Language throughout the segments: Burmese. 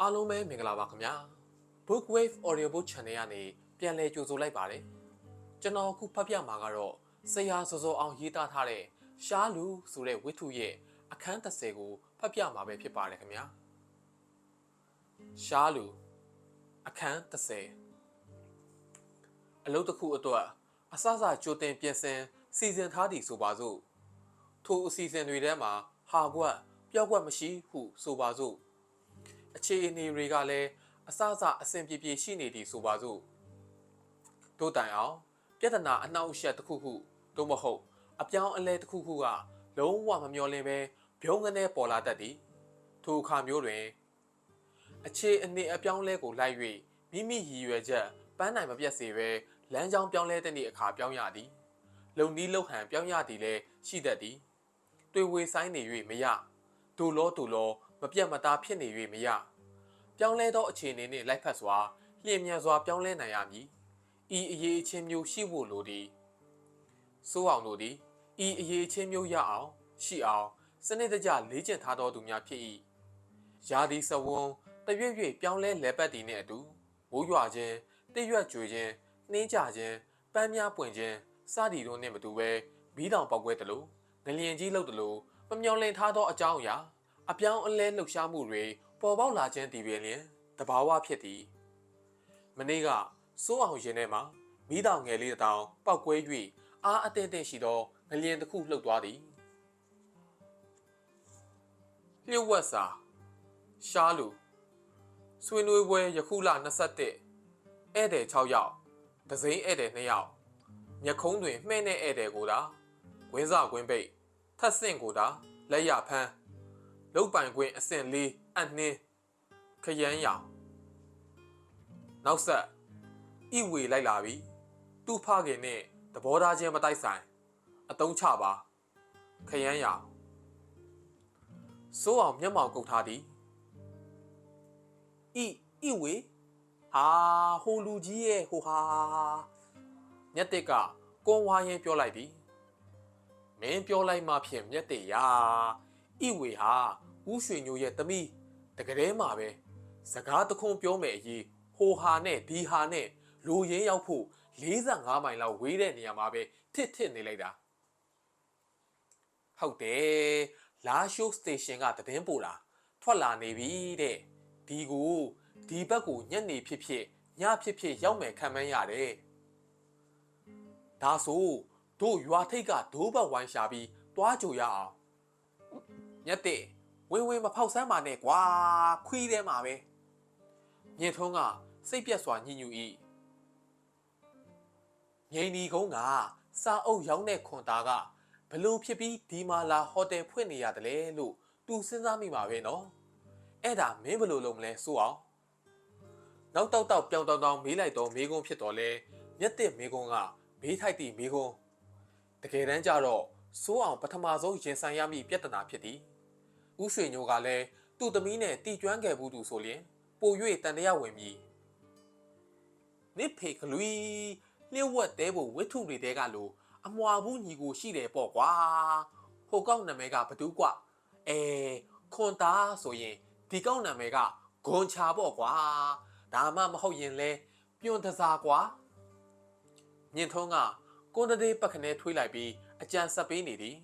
အားလုံးပဲမင်္ဂလာပါခင်ဗျာ Bookwave Audiobook Channel ကနေပြန်လည်ကြိုဆိုလိုက်ပါတယ်ကျွန်တော်အခုဖတ်ပြမှာကတော့ဆရာစောစောအောင်ရေးသားထားတဲ့ရှားလူဆိုတဲ့ဝိထုရဲ့အခန်း30ကိုဖတ်ပြမှာပဲဖြစ်ပါတယ်ခင်ဗျာရှားလူအခန်း30အလုပ်တစ်ခုအတွက်အစစကြိုတင်ပြင်ဆင်စီစဉ်ထားသည်ဆိုပါစို့ထိုအစီအစဉ်တွေထဲမှာဟာကွက်ပျောက်ကွက်မရှိဟုဆိုပါစို့ အခြေအနေတွေကလည်းအစအစအဆင်ပြေပြေရှိနေသည်ဆိုပါစို့တို့တိုင်အောင်ပြဿနာအနှောက်အယှက်တစ်ခုခုတို့မဟုတ်အပြောင်းအလဲတစ်ခုခုကလုံးဝမမျော်လင့်ပဲဘုံကနေပေါ်လာတတ်သည်ထိုအခါမျိုးတွင်အခြေအနေအပြောင်းလဲကိုလိုက်၍မိမိရည်ရွယ်ချက်ပန်းနိုင်မပြတ်စေပဲလမ်းကြောင်းပြောင်းလဲတဲ့နေ့အခါပြောင်းရသည်လုံနီးလုံဟန်ပြောင်းရသည်လည်းရှိတတ်သည်တွေ့ဝေဆိုင်နေ၍မရဒူလောဒူလော မပြတ်မသားဖြစ်နေ၍မရပြောင်းလဲသောအခြေအနေနှင့်လိုက်ဖက်စွာလျင်မြန်စွာပြောင်းလဲနိုင်ရမည်ဤအရေးအချင်းမျိုးရှိဖို့လိုသည်စိုးအောင်တို့သည်ဤအရေးအချင်းမျိုးရအောင်ရှိအောင်စနစ်တကျလေ့ကျင့်ထားသောသူများဖြစ်၏ယာဒီစဝွန်းတရွေ့ရွေ့ပြောင်းလဲလဲပတ်တည်နှင့်အတူမိုးရွာခြင်းတရွက်ကြွေခြင်းနှင်းကြခြင်းပန်းများပွင့်ခြင်းစသည်တို့နှင့်မတူဘဲမီးတောင်ပောက်ကွဲသလိုငလျင်ကြီးလှုပ်သလိုမမျော်လင့်ထားသောအကြောင်းအရာ အပြောင်းအလဲလှုပ်ရှားမှုတွေပေါ်ပေါက်လာခြင်းတည်ပင်လျင်တဘာဝဖြစ်သည်မနေ့ကစိုးအောင်ရင်ထဲမှာမီးတောင်ငယ်လေးတစ်တောင်ပောက်ကွဲ၍အားအသင့်အင့်ရှိသောငလျင်တစ်ခုလှုပ်သွားသည်လျှို့ဝှက်စာရှားလူဆွေးနွေးပွဲယခုလ21ဧည့်သည်6ယောက်ဒဇိန်ဧည့်သည်2ယောက်မျက်ခုံးတွင်မှဲ့တဲ့ဧည့်သည်ကိုသာဝင်းစာကွင်းပိတ်ထပ်ဆင့်ကိုသာလက်ရဖမ်း လုတ်ပိုင်ကွင်းအဆင့်၄အနှင်းခရမ်းရောင်နောက်ဆက်ဤဝေလိုက်လာပြီသူ့ဖခင်နဲ့သဘောထားချင်းမတိုက်ဆိုင်အတုံးချပါခရမ်းရောင်စိုးအောင်မျက်မှောင်ကုတ်ထားသည်ဤဤဝေဟာဟိုလူကြီးရဲ့ဟိုဟာညက်တစ်ကကွန်ဝါရင်ပြောလိုက်သည်မင်းပြောလိုက်မှဖြင့်မျက်တစ်ရာဤဝေဟာ ဦးရွှေညိုရဲ့သမီးတကယ်မှာပဲစကားတခွန်းပြောမယ်အရေးဟိုဟာနဲ့ဒီဟာနဲ့လူရင်းရောက်ဖို့45မိုင်လောက်ဝေးတဲ့နေရာမှာပဲထစ်ထစ်နေလိုက်တာဟုတ်တယ်လာရှိုးစတေရှင်ကတည်င်းပို့တာထွက်လာနေပြီတဲ့ဒီကိုဒီဘက်ကိုညက်နေဖြစ်ဖြစ်ညဖြစ်ဖြစ်ရောက်မယ်ခံမှန်းရတယ်ဒါဆိုတို့ရွာထိတ်ကဒိုးဘက်ဝိုင်းရှာပြီးတွားကြိုရအောင်ညက်တဲ့ ဝင်းဝင်းမဖောက်ဆမ်းပါနဲ့ကွာခွီးထဲမှာပဲမြင့်ထုံးကစိတ်ပြက်စွာညှဉ်းညူ၏ငိန်ဒီကုန်းကစာအုပ်ရောင်းတဲ့ခွန်သားကဘလို့ဖြစ်ပြီးဒီမာလာဟိုတယ်ဖွင့်နေရတယ်လေလို့သူစဉ်းစားမိမှာပဲနော်အဲ့ဒါမင်းဘလို့လုပ်မလဲစိုးအောင်နောက်တောက်တောက်ပြောင်းတောင်းတောင်းမေးလိုက်တော့မေးခွန်းဖြစ်တော့လဲမျက်တစ်မေးခွန်းကမေးထိုက်သည့်မေးခွန်းတကယ်တမ်းကျတော့စိုးအောင်ပထမဆုံးရင်ဆိုင်ရမည့်ပြဿနာဖြစ်သည် ဥရွှေညိုကလည်းသူ့သမီးနဲ့တီကျွမ်းခဲ့ဘူးသူဆိုလျင်ပို၍တန်တရားဝင်ပြီနစ်ဖေကလူီလျှို့ဝက်တဲဖို့ဝိထုတွေတဲကလို့အမွာဘူးညီကိုရှိတယ်ပေါ့ကွာဟိုကောက်နာမည်ကဘသူကွအဲခွန်သားဆိုရင်ဒီကောက်နာမည်ကဂွန်ချာပေါ့ကွာဒါမှမဟုတ်ရင်လဲပြွန်တစားကွာမြင့်ထုံးကကွန်တသေးပက္ခနဲထွေးလိုက်ပြီးအကြံဆက်ပေးနေသည်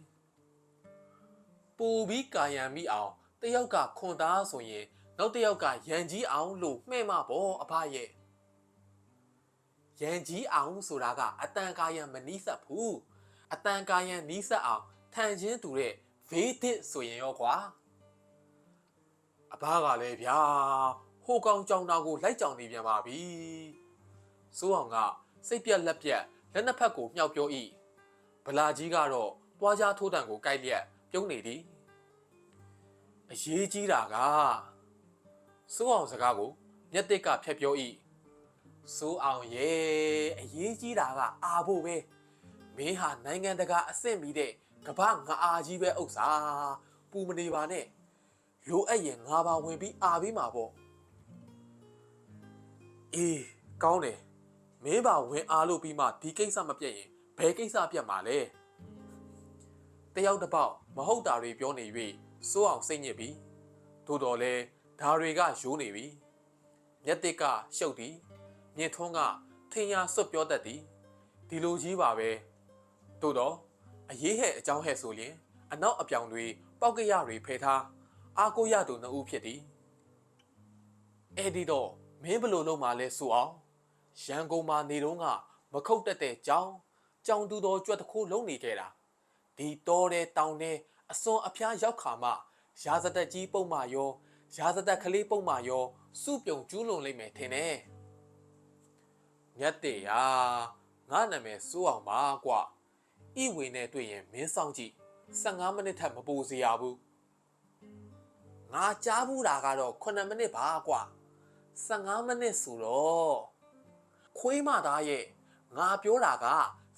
ပူပြီးကာယံမိအောင်တယောက်ကခွန်သားဆိုရင်နောက်တစ်ယောက်ကရန်ကြီးအောင်လို့မှဲ့မှာပေါ့အဖရဲ့ရန်ကြီးအောင်ဆိုတာကအတန်ကာယံမနီးစပ်ဘူးအတန်ကာယံနီးစပ်အောင်ထန်ချင်းတူတဲ့ဘေးတစ်ဆိုရင်ရောကွာအဖကလည်းဗျာဟိုကောင်ကြောင်တာကိုလိုက်ကြောင်နေပြန်ပါပြီစိုးအောင်ကစိတ်ပြက်လက်ပြက်လက်နှစ်ဖက်ကိုမြှောက်ပြော၏ဗလာကြီးကတော့တွားကြားထိုးတံကိုကိုက်လျက်ပြုံးနေသည် အရေးကြီးတာကစိုးအောင်စကားကိုမျက်တစ်ကဖျက်ပြော၏စိုးအောင်ရဲ့အရေးကြီးတာကအာဖို့ပဲမင်းဟာနိုင်ငံတကာအဆင့်မီတဲ့ကမ္ဘာငါအာကြီးပဲဥစ္စာပူမနေပါနဲ့လိုအပ်ရင်ငါပါဝင်ပြီးအာပြီးမှာပေါ့အေးကောင်းတယ်မင်းပါဝင်အားလို့ပြီးမှဒီကိစ္စမပြတ်ရင်ဘယ်ကိစ္စပြတ်မှာလဲတယောက်တစ်ပေါက်မဟုတ်တာတွေပြောနေ၍ စိုးအောင်စိတ်ညစ်ပြီးသို့တော်လဲဒါတွေကရိုးနေပြီမျက်တစ်ကရှုပ်သည်မြင့်ထွန်းကထင်ရစွတ်ပြောတတ်သည်ဒီလိုကြီးပါပဲတို့တော့အရေးဟဲ့အကြောင်းဟဲ့ဆိုရင်အနောက်အပြောင်တွေပောက်ကရတွေဖယ်ထားအာကိုရသူနှစ်ဦးဖြစ်သည်အဲ့ဒီတော့မင်းဘယ်လိုလုပ်မှလဲဆိုအောင်ရန်ကုန်မှာနေတော့ကမခုတ်တက်တဲ့ကြောင်ကြောင်သူတော်ကြွက်တစ်ခုလုံးနေခဲ့တာဒီတောတဲ့တောင်ထဲ အစွန်အဖျားရောက်ခါမှရာဇသက်ကြီးပုံမှရောရာဇသက်ကလေးပုံမှရောစုပြုံကျူးလွန်လိမ့်မယ်ထင်တယ်မြတ်တေဟာငါနာမည်စိုးအောင်ပါကွာဤဝေနဲ့တွေ့ရင်မင်းဆောင်ကြည့်15မိနစ်ထက်မပိုစေရဘူးငါကြားဘူးတာကတော့9မိနစ်ပါကွာ15မိနစ်ဆိုတော့ခွေးမသားရဲ့ငါပြောတာက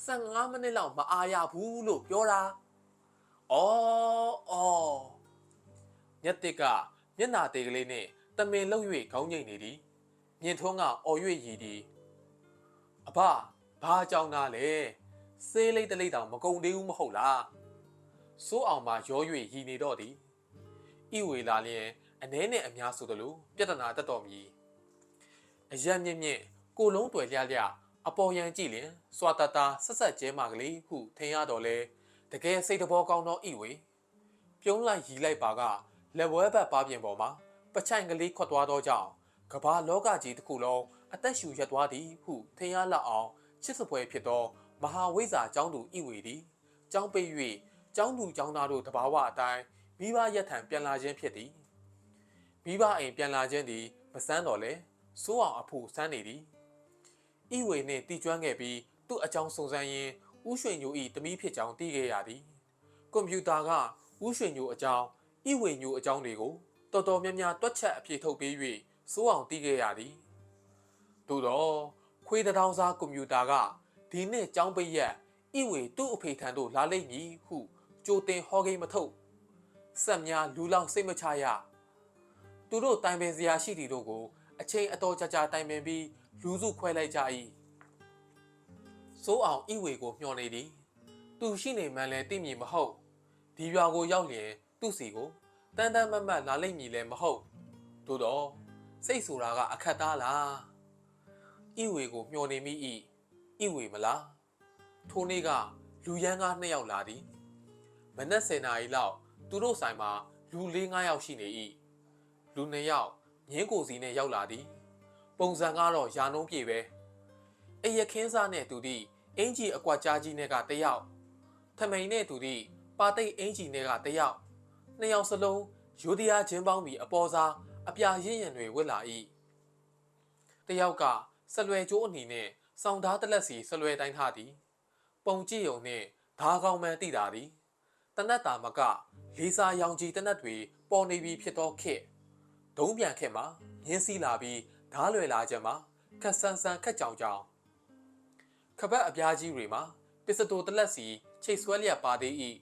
15မိနစ်လောက်မအားရဘူးလို့ပြောတာ အော်အော်ညက်တစ်ကမျက်နာသေးကလေးနဲ့တမင်လှုပ်၍ခေါင်းငိတ်နေသည်မြင့်ထွန်းကအော်၍ရည်သည်အဖဘာကြောင့်သားလဲစေးလိတ်တလိတ်တောင်မကုံသေးဘူးမဟုတ်လားစိုးအောင်မှရော၍ရည်နေတော့သည်ဤဝေလာလျင်အနှဲနဲ့အများဆိုသလိုပြဿနာတက်တော်မူအရက်မြင့်မြင့်ကိုလုံးတွေ့လျလျအပေါ်ယံကြည့်လျင်စွာတတာဆက်ဆက်ကျဲမာကလေးဟုထင်ရတော့လဲ တကယ်စိတ်တဘောကောင်းသောဤဝေပြုံးလိုက်ရီလိုက်ပါကလက်ဝဲဘက်ပါပြင်ပေါ်မှာပချိုင်ကလေးခွတ်သွားသောကြောင့်ကဘာလောကကြီးတစ်ခုလုံးအသက်ရှူရက်သွားသည်ဟုထင်ရလောက်အောင်ချစ်စပွဲဖြစ်သောမဟာဝိဇ္ဇာကျောင်းသူဤဝေသည်ကျောင်းပိတ်၍ကျောင်းသူကျောင်းသားတို့တဘာဝအတိုင်းမိဘရက်ထံပြန်လာခြင်းဖြစ်သည်မိဘအိမ်ပြန်လာခြင်းသည်မဆန်းတော့လဲစိုးအောင်အဖို့ဆန်းနေသည်ဤဝေနှင့်တီကျွမ်းခဲ့ပြီးသူ့အကြောင်းစုံစမ်းရင်း ဥရွှေညိုဤတမိဖြစ်ကြောင်းသိခဲ့ရသည်ကွန်ပျူတာကဥရွှေညိုအကြောင်းဤဝေညိုအကြောင်းတွေကိုတော်တော်များများတွက်ချက်အပြေထုတ်ပေး၍စိုးအောင်သိခဲ့ရသည်သို့တော့ခွေးတောင်စားကွန်ပျူတာကဒီနှစ်ចောင်းပိတ်ရက်ဤဝေသူ့အဖေထံသို့လာလိမ့်မည်ဟုကြိုတင်ဟောကိန်းမထုတ်ဆက်များလူလောင်စိတ်မချရသူတို့တိုင်ပင်စရာရှိသည်တို့ကိုအချိန်အတော်ကြာကြာတိုင်ပင်ပြီးလူစုခွဲလိုက်ကြ၏ စိုးအောင်ဤဝေကိုမျှော်နေသည်သူရှိနေမှန်းလဲသိမည်မဟုတ်ဒီရွာကိုရောက်လျင်သူ့စီကိုတန်တန်မတ်မတ်လာလိမ့်မည်လည်းမဟုတ်သို့တော့စိတ်ဆိုတာကအခက်သားလားဤဝေကိုမျှော်နေမိ၏ဤဝေမလားထိုနေ့ကလူရန်ကားနှစ်ယောက်လာသည်မနက်10နာရီလောက်သူတို့ဆိုင်မှာလူ၄၅ယောက်ရှိနေ၏လူ၂ယောက်ငင်းကိုစီနဲ့ရောက်လာသည် ပုံစံကတော့ယာနှုံးပြေပဲ အယခင်းစားနဲ့တူသည့်အင်ဂျီအကွက်ကြားကြီးနဲ့ကတယောက်ထမိန်နဲ့တူသည့်ပါတိတ်အင်ဂျီနဲ့ကတယောက်နှစ်ယောက်စလုံးယူဒီယာချင်းပေါင်းပြီးအပေါ်စားအပြာရင့်ရင်တွေဝစ်လာ၏တယောက်ကဆက်လွယ်ကျိုးအနီနဲ့စောင်းသားတလက်စီဆက်လွယ်တိုင်းထားသည် ပုံကြည့်ုံနှင့်ဓာကောင်းမှန်တိတာသည်တနတ်တာမကလေးစားရောင်ကြီးတနတ်တွေပေါ်နေပြီဖြစ်သောခေတ်ဒုံးပြန်ခေတ်မှာရင်းစည်းလာပြီးဓားလွယ်လာခြင်းမှာခက်ဆန်းဆန်းခက်ကြောင်ကြောင် ခပတ်အပြားကြီးတွေမှာပစ္စတိုတလက်စီချိတ်ဆွဲလျက်ပါသေး၏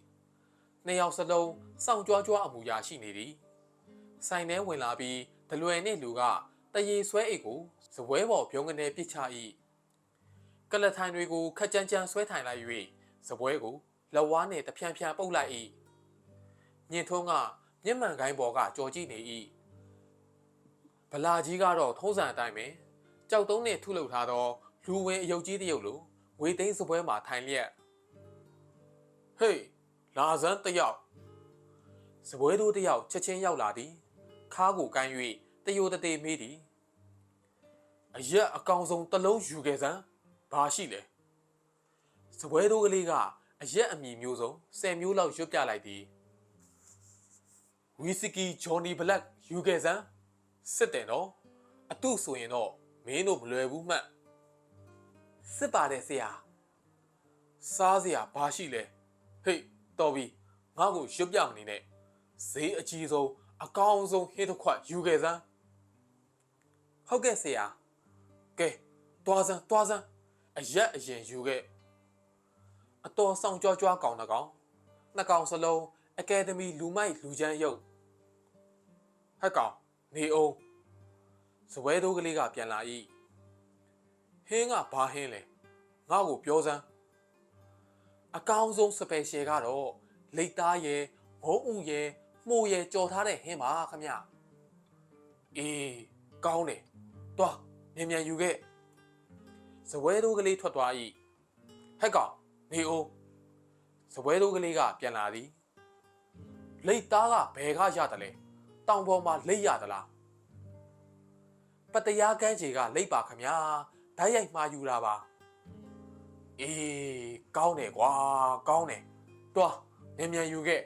နှစ်ယောက်စလုံးစောင့်ကြွားကြွားအမူအရာရှိနေသည်ဆိုင်ထဲဝင်လာပြီးဒလွယ်နှင့်လူကတရေဆွဲအိတ်ကိုဇပွဲပေါ်ပြုံးကနေပစ်ချ၏ကလထိုင်တွေကိုခက်ကြမ်းကြမ်းဆွဲထိုင်လိုက်၍ဇပွဲကိုလက်ဝါးနှင့်တဖြန်ဖြန်ပုတ်လိုက်၏ညင်ထုံးကမျက်မှန်ကိုင်းပေါ်ကကြော်ကြည့်နေ၏ဗလာကြီးကတော့ထုံးစံအတိုင်းပဲကြောက်တုံးနဲ့ထုလုပ်ထားသောလူဝင်အယုတ်ကြီးတရုပ်လို ဝေသိန်းစပွဲမှာထိုင်လျက်ဟေးလာစမ်းတယောက်စပွဲတို့တယောက်ချက်ချင်းရောက်လာသည်ခါးကိုကိုင်း၍တယိုတတေမေးသည်အရက်အကောင်ဆုံးတလုံးယူခဲ့စမ်းဘာရှိလဲစပွဲတို့ကလေးကအရက်အမည်မျိုးစုံ10မျိုးလောက်ရွတ်ပြလိုက်သည်ဝီစကီဂျော်နီဘလက်ယူခဲ့စမ်းစစ်တယ်နော်အတုဆိုရင်တော့မင်းတို့မလွယ်ဘူးမှတ် စစ်ပါတယ်ဆရာစားစရာဘာရှိလဲဟေးတော်ပြီငါ့ကိုရွတ်ပြမနေနဲ့ဈေးအကြီးဆုံးအကောင်းဆုံးဟင်းတစ်ခွက်ယူခဲ့စမ်းဟုတ်ကဲ့ဆရာကဲတွားစမ်းတွားစမ်းအရက်အရင်ယူခဲ့အတော်ဆောင်ကြွကြွကောင်းတကောင်နှစ်ကောင်စလုံးအကယ်ဒမီလူမိုက်လူချမ်းရုပ်ဟက်ကောင်နေအောင်ဇပွဲတို့ကလေးကပြန်လာ၏ ဟင်းကဘာဟင်းလဲငါ့ကိုပြောစမ်းအကောင်းဆုံးစပယ်ရှယ်ကတော့လိတ်သားရဲ့ငုံဥရဲ့မှုရဲ့ကြော်ထားတဲ့ဟင်းပါခမအေးကောင်းတယ်တွားမြန်မြန်ယူခဲ့ဇပွဲတို့ကလေးထွက်သွား၏ဟက်ကောင်နေအိုးဇပွဲတို့ကလေးကပြန်လာသည်လိတ်သားကဘယ်ကရတယ်လဲတောင်ပေါ်မှာလိတ်ရသလားပတရာကန်းကြီးကလိတ်ပါခမ ညာဓာတ်ရိုက်မှားယူတာပါအေးကောင်းတယ်ကွာကောင်းတယ်တွားမြန်မြန်ယူခဲ့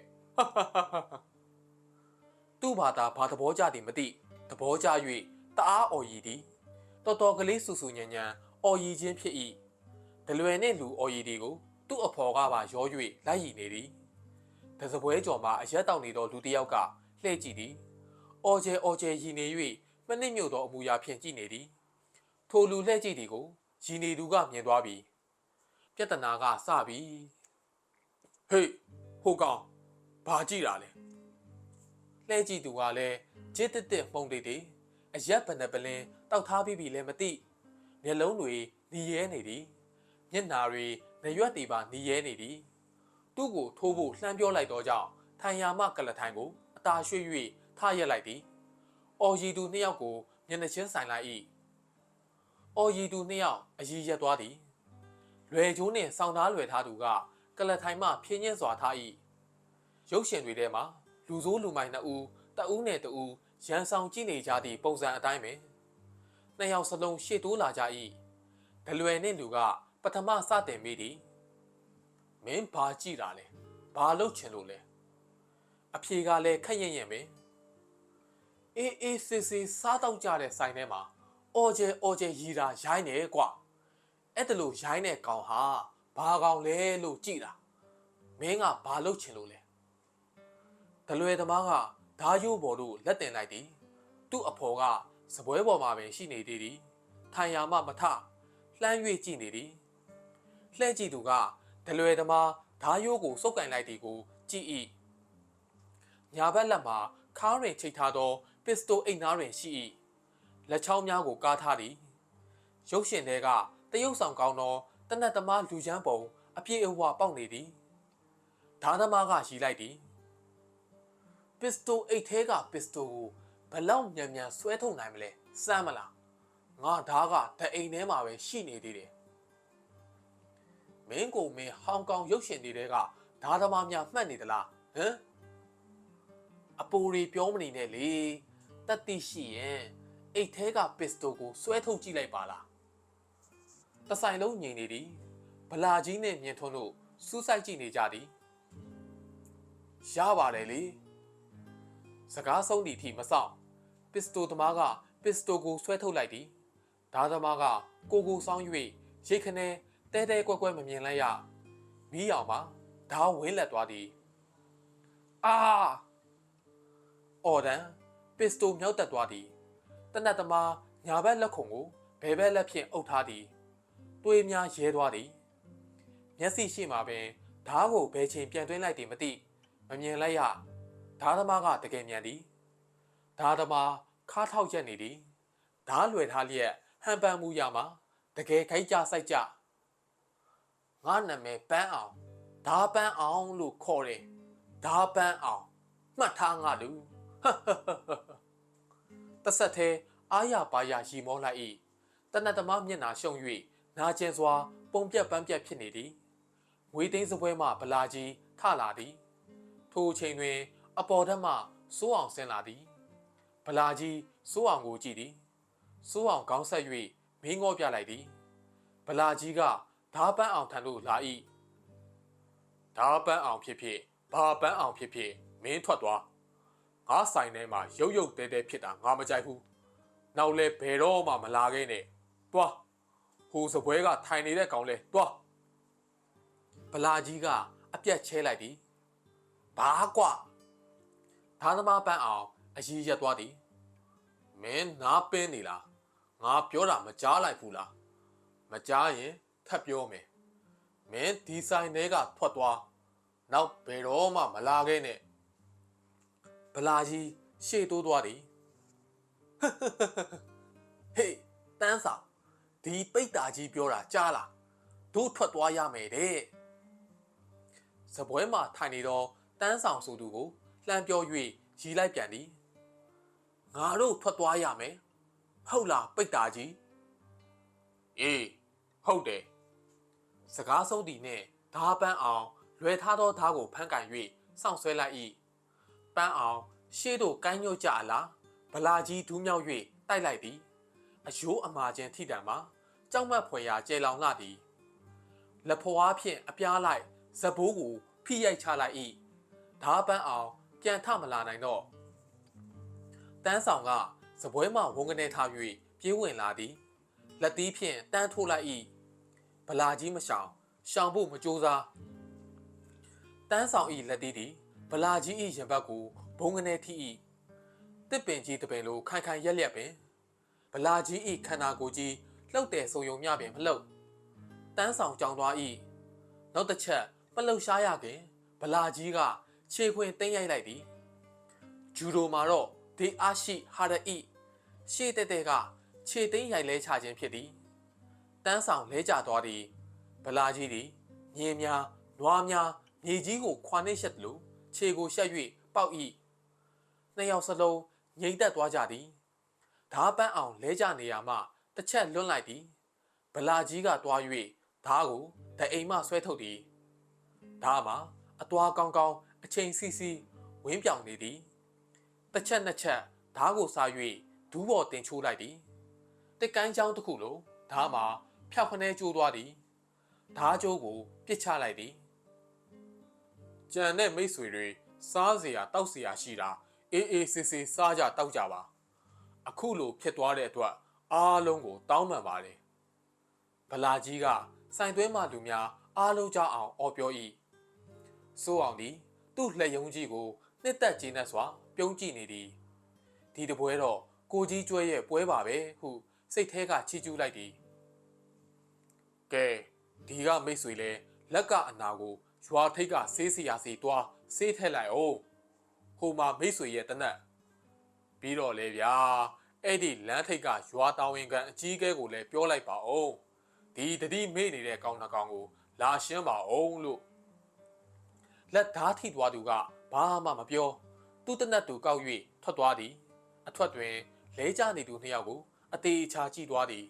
သူ့ဘာသာဘာသဘောကြသည်မသိသဘောကျ၍တအားအော်ရည်သည်တော်တော်ကလေးဆူဆူညံညံအော်ရည်ချင်းဖြစ်၏ဒလွယ်နှင့်လူအော်ရည်ဒီကိုသူ့အဖော်ကပါရော၍လိုက်ရည်နေသည်တစပွဲကျော်မှာအရက်တောင်နေသောလူတစ်ယောက်ကလှည့်ကြည့်သည်အော်ကျဲအော်ကျဲရည်နေ၍မနစ်မြို့သောအမူအရာဖြင့်ကြည့်နေသည် ထိုလူလှဲ့ကြည့်သည်ကိုရည်နေသူကမြင်သွားပြီပြဿနာကစပြီဟေးဟိုကောင်ဘာကြည့်တာလဲလှဲ့ကြည့်သူကလည်းဂျစ်တစ်တစ်မှုန်တေတေအရက်ဗနပလင်းတောက်ထားပြီးပြီလည်းမသိမျက်လုံးတွေနီးရဲနေသည်မျက်နာတွေနရွက်တွေပါနီးရဲနေသည်သူ့ကိုထိုးဖို့လှမ်းပြောလိုက်တော့ကြောင့်ထိုင်ယာမကလထိုင်ကိုအသာရွှေ့၍ထရက်လိုက်သည်အော်ရီသူနှစ်ယောက်ကိုမျက်နှာချင်းဆိုင်လိုက်၏ အော်ရီသူနှစ်ယောက်အကြီးရက်သွားသည်လွယ်ကျိုးနှင့်စောင်းသားလွယ်ထားသူကကလထိုင်မှဖြင်းညင်းစွာထား၏ရုပ်ရှင်တွေထဲမှာလူဆိုးလူမိုင်နှစ်ဦးတအူးနဲ့တအူးရန်ဆောင်ကြည့်နေကြသည့်ပုံစံအတိုင်းပဲနှစ်ယောက်စလုံးရှေ့တိုးလာကြ၏ဒလွယ်နှင့်လူကပထမစတင်မိသည်မင်းဘာကြည့်တာလဲဘာလုပ်ချင်လို့လဲအဖြေကလည်းခက်ရင့်ရင့်ပဲအေးအေးစစ်စစ်စားတော့ကြတဲ့ဆိုင်ထဲမှာ အော်ကျဲအော်ကျဲရီတာရိုင်းနေကွာအဲ့တလို့ရိုင်းတဲ့ကောင်ဟာဘာကောင်လဲလို့ကြည်တာမင်းကဘာလုပ်ချင်လို့လဲဒလွယ်သမားကဓာယိုးပေါ်သို့လက်တင်လိုက်သည်သူ့အဖော်ကစပွဲပေါ်မှာပင်ရှိနေသေးသည်ထိုင်ယာမှမထလှမ်း၍ကြည့်နေသည်လှဲ့ကြည့်သူကဒလွယ်သမားဓာယိုးကိုစုပ်ကင်လိုက်သည်ကိုကြည့်၏ညာဘက်လက်မှာခါးရင်ချိတ်ထားသောပစ္စတိုအိတ်နားတွင်ရှိ၏ လက်ချောင်းများကိုကားထားသည်ရုပ်ရှင်တွေကတရုတ်ဆောင်ကောင်းသောတနတ်သမားလူချမ်းပုံအပြည့်အဝပေါက်နေသည်ဓာသမားကရီလိုက်သည်ပစ္စတိုအိတ်သေးကပစ္စတိုကိုဘလောက်မြန်မြန်ဆွဲထုတ်နိုင်မလဲစမ်းမလားငါဓာကတအိမ်ထဲမှာပဲရှိနေသေးတယ်မင်းကိုမင်းဟောင်ကောင်ရုပ်ရှင်တွေကဓာသမားများမှတ်နေသလားဟမ်အပူတွေပြောမနေနဲ့လေတက်တိရှိရင် အိတ်သေးကပစ္စတိုကိုဆွဲထုတ်ကြည့်လိုက်ပါလားတဆိုင်လုံးငြိမ်နေသည်ဗလာကြီးနဲ့မြင်ထွန်းတို့စူးစိုက်ကြည့်နေကြသည်ရပါတယ်လေစကားဆုံးသည့်အထိမဆောင်ပစ္စတိုသမားကပစ္စတိုကိုဆွဲထုတ်လိုက်သည်ဓာသမားကကိုကိုဆောင်း၍ရိတ်ခနဲတဲတဲကွက်ကွက်မမြင်လိုက်ရမီးအောင်မှာဓာဝင်းလက်သွားသည်အာအော်ဒန်ပစ္စတိုမြောက်တက်သွားသည် တနတ်သမားညာဘက်လက်ခုံကိုဘယ်ဘက်လက်ဖြင့်အုပ်ထားသည်တွေးများရဲသွားသည်မျက်စိရှိမှပင်ဓားကိုဘယ်ချိန်ပြန်သွင်းလိုက်သည်မသိမမြင်လိုက်ရဓားသမားကတကယ်မြန်သည်ဓားသမားခါထောက်ရက်နေသည်ဓားလွယ်ထားလျက်ဟန်ပန်မှုရမှာတကယ်ခိုက်ကြစိုက်ကြငါနာမည်ပန်းအောင်ဓားပန်းအောင်လို့ခေါ်တယ်ဓားပန်းအောင်မှတ်ထားငါလူ တဆက်သေးအားရပါရရီမောလိုက်၏တနတ်သမားမျက်နာရှုံ၍နာကျင်စွာ ပုံပြက်ပန်းပြက်ဖြစ်နေသည်ငွေသိန်းစပွဲမှဗလာကြီးထလာသည်ထိုအချိန်တွင် အပေါ်ထက်မှစိုးအောင်ဆင်းလာသည်ဗလာကြီးစိုးအောင်ကိုကြည့်သည်စိုးအောင်ခေါင်းဆက်၍မင်းငေါပြလိုက်သည်ဗလာကြီးကဓာပန်းအောင်ထံသို့လာ၏ဓာပန်းအောင်ဖြစ်ဖြစ်ဘာပန်းအောင်ဖြစ်ဖြစ်မင်းထွက်သွား ငါဆိုင်ထဲမှာရုပ်ရုပ်တဲတဲဖြစ်တာငါမကြိုက်ဘူးနောက်လဲဘယ်တော့မှမလာခဲ့နဲ့တွားဟိုစပွဲကထိုင်နေတဲ့ကောင်လဲတွားဗလာကြီးကအပြက်ချဲလိုက်သည်ဘာကွာဓာသမားပန်းအောင်အကြီးရက်သွားသည်မင်းနားပင်းနေလားငါပြောတာမကြားလိုက်ဘူးလားမကြားရင်ထပ်ပြောမယ်မင်းဒီဆိုင်ထဲကထွက်သွားနောက်ဘယ်တော့မှမလာခဲ့နဲ့ ဗလာကြီးရှေ့တိုးသွားသည်ဟေးတန်းဆောင်ဒီပိတ်တာကြီးပြောတာကြားလားတို့ထွက်သွားရမယ်တဲ့စပွဲမှာထိုင်နေတော့တန်းဆောင်ဆိုသူကိုလှမ်းပြော၍ရီလိုက်ပြန်သည်ငါတို့ထွက်သွားရမယ်ဟုတ်လားပိတ်တာကြီးအေးဟုတ်တယ်စကားဆုံးသည်နှင့်ဓာပန်းအောင်လွယ်ထားသောဓာကိုဖမ်းကန်၍စောင့်ဆွဲလိုက်၏ ပန်းအောင်ရှေ့သို့ကိုင်းညွတ်ကြအလားဗလာကြီးဒူးမြောက်၍တိုက်လိုက်သည်အယိုးအမာချင်းထိတံမှာကြောက်မက်ဖွယ်ရာကျဲလောင်လာသည်လက်ဖွားဖြင့်အပြားလိုက်ဇဘိုးကိုဖိရိုက်ချလိုက်၏ဓာပန်းအောင်ပြန်ထမလာနိုင်တော့တန်းဆောင်ကစပွဲမှဝုန်းကနေထား၍ပြေးဝင်လာသည်လက်သီးဖြင့်တန်းထိုးလိုက်၏ဗလာကြီးမရှောင်ရှောင်ဖို့မကြိုးစားတန်းဆောင်၏လက်သီးသည် ဗလာကြီး၏ရင်ဘတ်ကိုဘုံကနေထိ၏တစ်ပင်ကြီးတစ်ပင်လိုခိုင်ခိုင်ရက်ရက်ပင်ဗလာကြီး၏ခန္ဓာကိုယ်ကြီးလှုပ်တဲ့ဆုံယုံမြပင်မလှုပ်တန်းဆောင်ကြောင်သွား၏နောက်တစ်ချက်မလှုပ်ရှားရခင်ဗလာကြီးကခြေခွင်တင်းရိုက်လိုက်သည်ဂျူဒိုမှာတော့ဒေအားရှိဟာရအီရှေ့တဲ့တဲ့ကခြေသိမ်းရိုက်လဲချခြင်းဖြစ်သည်တန်းဆောင်လဲကျသွားသည်ဗလာကြီးသည်မြင်းများနွားများမြေကြီးကိုခွာနှိပ်ရှက်သလို ခြေကိုရှက်၍ပေါက်၏နှစ်ယောက်စလုံးငြိမ့်သက်သွားကြသည်ဓာပန်းအောင်လဲကျနေရမှတစ်ချက်လွတ်လိုက်သည်ဗလာကြီးကတွား၍ဓာကိုတအိမ်မှဆွဲထုတ်သည်ဓာမှာအသွာကောင်းကောင်းအချိန်စီစီဝင်းပြောင်နေသည်တစ်ချက်နှစ်ချက်ဓာကိုစား၍ဒူးပေါ်တင်ချိုးလိုက်သည်တစ်ကိုင်းချောင်းတစ်ခုလုံးဓာမှာဖြောက်ခနဲကျိုးသွားသည်ဓာကျိုးကိုပြစ်ချလိုက်သည် ကြံတဲ့မိတ်ဆွေတွေစားစရာတောက်စရာရှိတာအေးအေးဆေးဆေးစားကြတောက်ကြပါ အခုလိုဖြစ်သွားတဲ့အတွက်အားလုံးကိုတောင်းပန်ပါတယ်ဗလာကြီးကစိုင်သွဲမှလူများအားလုံးကြောက်အောင်အော်ပြော၏စိုးအောင်သည် သူ့လက်ယုံကြီးကိုနှစ်သက်ကျေနပ်စွာ ပြုံးကြည့်နေသည်ဒီတပွဲတော့ကိုကြီးကျွဲရဲ့ပွဲပါပဲဟုစိတ်ထဲကချီးကျူးလိုက်သည်ကဲဒီကမိတ်ဆွေလဲလက်ကအနာကို ရွာထိတ်ကဆေးစီယာစီတွားဆေးထက်လိုက်အောင်ဟိုမှာမိတ်ဆွေရဲ့တနက်ပြီးတော့လေဗျာအဲ့ဒီလမ်းထိတ်ကရွာတောင်ဝင်ကန်အကြီးအကဲကိုလည်းပြောလိုက်ပါဦးဒီတတိမေ့နေတဲ့ကောင်းနှကောင်ကိုလာရှင်းပါအောင်လို့လက်ဓားထိသွားသူကဘာမှမပြောသူ့တနက်သူကောက်၍ထွက်သွားသည် အထွက်တွင်လဲကျနေသူနှစ်ယောက်ကိုအသေးချာကြည့်သွားသည်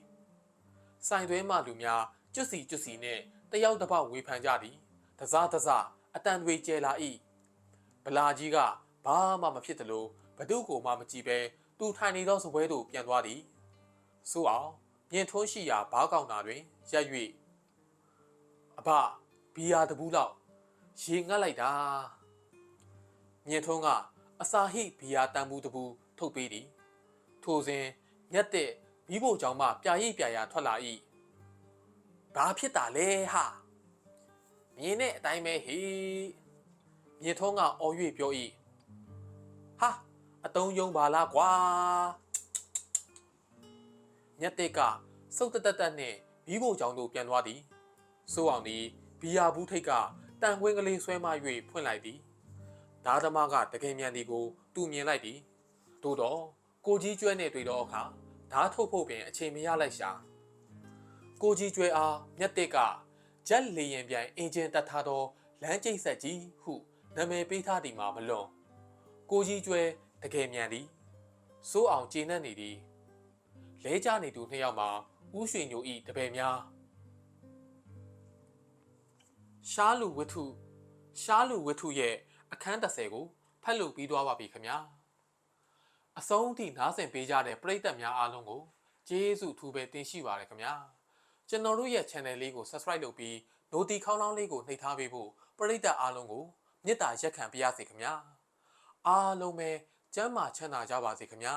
ဆိုင်သွဲမှလူများကျွတ်စီကျွတ်စီနဲ့တယောက်တစ်ပေါက်ဝေဖန်ကြသည် တစားတစားအတန်တွေကျဲလာ၏ဗလာကြီးကဘာမှမဖြစ်သလိုဘသူကိုမှမကြည့်ပဲသူထိုင်နေသောစပွဲသို့ပြန်သွားသည်ဆိုအောင်မြင်ထွန်းရှိရာဘားကောင်တာတွင်ရက်၍အဖဘီယာတဘူးလောက်ရေငတ်လိုက်တာမြင်ထွန်းကအစာဟိဘီယာတန်ဘူးတဘူးထုတ်ပေးသည်ထိုစဉ်ညက်တဲ့မိဖို့ကြောင့်မှပြာရိပ်ပြာရာထွက်လာ၏ဘာဖြစ်တာလဲဟာ မြင်တဲ့အတိုင်းပဲဟေးမြင်ထုံးကအော်၍ပြော၏ဟာအတုံးယုံပါလားကွာညက်တဲ့ကစုတ်တတက်တက်နှင့်မိဖို့ကြောင့်တို့ပြန်သွားသည်စိုးအောင်သည်ဘီယာဘူးထိတ်ကတန်ခွင်းကလေးဆွဲမ၍ဖွင့်လိုက်သည်ဓာသမားကတကယ်မြန်သည်ကိုသူမြင်လိုက်သည်သို့တော့ကိုကြီးကျွဲနဲ့တွေ့တော့အခါဓာတ်ထုတ်ဖို့ပင်အချိန်မရလိုက်ရှာကိုကြီးကျွဲအားမြက်တစ်က ဂျက်လေရင်ပြန်အင်ဂျင်တက်ထားသောလမ်းကျိတ်ဆက်ကြီးဟုနာမည်ပေးထားသည်မှာမလွန်ကိုကြီးကျွဲတကယ်မြန်သည်စိုးအောင်ကျေနပ်နေသည်လဲကျနေသူနှစ်ယောက်မှာဥရွှေညိုဤတပည့်များရှားလူဝတ္ထုရှားလူဝတ္ထုရဲ့အခန်း30ကိုဖတ်လို့ပြီးသွားပါပြီခင်ဗျာအဆုံးထိနားဆင်ပေးကြတဲ့ပရိသတ်များအားလုံးကိုကျေးဇူးထူးပဲတင်ရှိပါရခင်ဗျာ ကျွန်တော်တို့ရဲ့ channel လေးကို subscribe လုပ်ပြီး notification ခေါင်းလောင်းလေးကိုနှိပ်ထားပေးဖို့ပရိသတ်အားလုံးကိုမေတ္တာရက်ခံပေးရစေခင်ဗျာအားလုံးပဲကျမ်းမာချမ်းသာကြပါစေခင်ဗျာ